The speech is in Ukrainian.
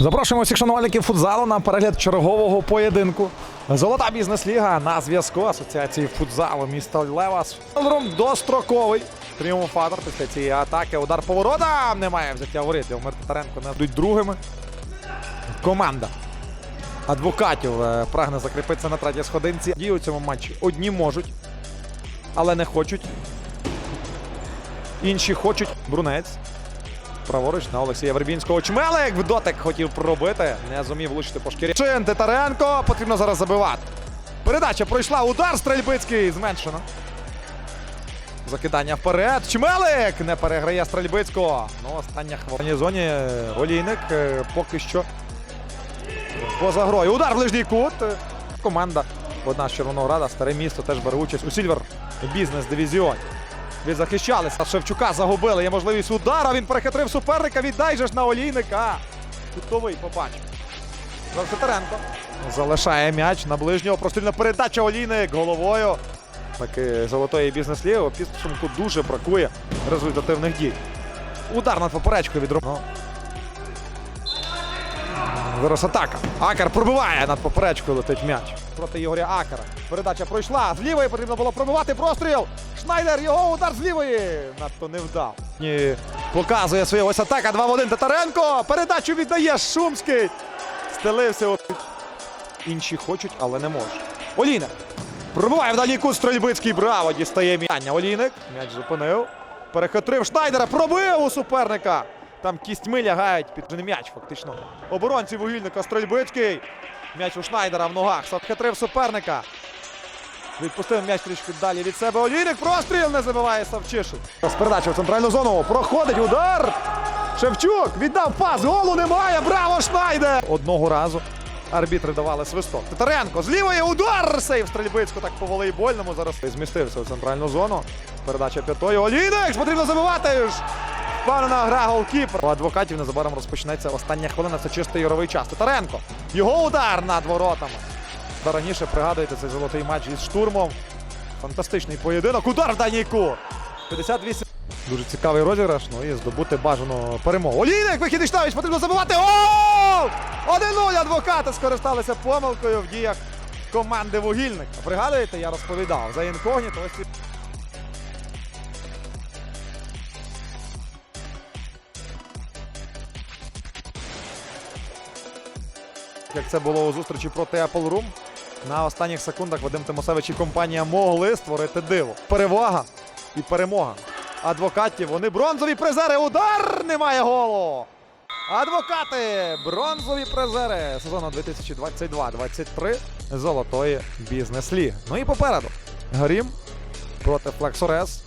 Запрошуємо всіх шанувальників футзалу на перегляд чергового поєдинку. Золота бізнес-ліга на зв'язку Асоціації футзалу міста Лева. Левас. Фолрум достроковий. Тріумфатор після цієї атаки. Удар поворота. Немає взяття воріт. Умир Татаренко не йдуть другими. Команда адвокатів е, прагне закріпитися на третій сходинці. Дії у цьому матчі одні можуть, але не хочуть. Інші хочуть. Брунець. Праворуч на Олексія Вербінського. Чмелик в дотик хотів пробити. Не зумів влучити по шкірі. Чин Титаренко. Потрібно зараз забивати. Передача пройшла. Удар Стрельбицький. Зменшено. Закидання вперед. Чмелик не переграє Стрельбицького. Ну, остання хвилина. Зоні е, Олійник е, поки що поза грою. Удар в ближній кут. Команда одна з Червонограда, старе місто теж бере участь у Сільвер бізнес-дивізіоні. Відзахищалися. Шевчука загубили. Є можливість удара. Він перехитрив суперника. Віддай же ж на Олійника. Кутовий побачив. Завситаренко. Залишає м'яч на ближнього. Прострільна передача Олійник головою. Таки золотої бізнес-ліги. У підсумку дуже бракує результативних дій. Удар над поперечкою від Ром- Ну. Зараз атака. Акер пробиває над поперечкою летить м'яч. Проти Ігоря Акера. Передача пройшла. З лівої потрібно було пробивати простріл. Шнайдер його удар з лівої. Надто не вдав. Ні. Показує своє ось атака. 2 в 1 Татаренко. Передачу віддає Шумський. Стелився. Інші хочуть, але не можуть. Олійник. Пробиває в дальній кут Стрельбицький. Браво! Дістає м'яння. Олійник. М'яч зупинив. Перехитрив Шнайдера. Пробив у суперника. Там кістьми лягають під м'яч, фактично. Оборонці вугільника Стрельбицький. М'яч у Шнайдера в ногах. Хитрив суперника. Відпустив м'яч трішки далі від себе. Олійник простріл не забиває Савчишин. З передачі в центральну зону. Проходить удар. Шевчук віддав пас. Голу немає. Браво, Шнайдер! Одного разу арбітри давали свисток. Титаренко з лівої удар. Сейв Стрельбицьку так по волейбольному. Зараз змістився в центральну зону. Передача п'ятою. Олійник потрібно забивати. Впевнена гра голкіпер. У адвокатів незабаром розпочнеться остання хвилина. Це чистий ігровий час. Титаренко. Його удар над воротами. Та раніше пригадуєте цей золотий матч із штурмом. Фантастичний поєдинок. Удар в дальній кут. 58. Дуже цікавий розіграш. Ну і здобути бажану перемогу. Олійник, вихід і Штавіч, потрібно забивати. О! 1-0 адвокати скористалися помилкою в діях команди вугільник. Пригадуєте, я розповідав за інкогніто. Ось як це було у зустрічі проти Apple Room. На останніх секундах Вадим Тимосевич і компанія могли створити диво. Перевага і перемога. Адвокатів, вони бронзові призери. Удар! Немає голу. Адвокати! Бронзові призери сезону 2022-23 золотої бізнес-ліги. Ну і попереду. Грім проти Флексорес.